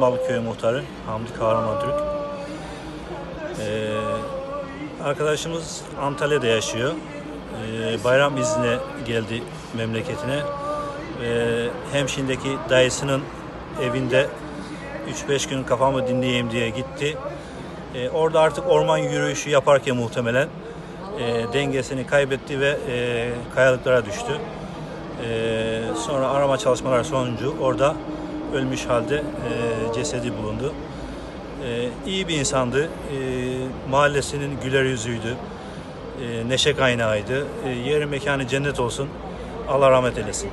Köyü Muhtarı Hamdi Kahraman Türk. Ee, arkadaşımız Antalya'da yaşıyor. Ee, bayram iznine geldi memleketine. Ee, Hemşin'deki dayısının evinde 3-5 gün kafamı dinleyeyim diye gitti. Ee, orada artık orman yürüyüşü yaparken muhtemelen e, dengesini kaybetti ve e, kayalıklara düştü. Ee, sonra arama çalışmalar sonucu orada ölmüş halde e, cesedi bulundu. Ee, iyi bir insandı. Ee, mahallesinin güler yüzüydü. Ee, neşe kaynağıydı. Ee, yeri mekanı cennet olsun. Allah rahmet eylesin.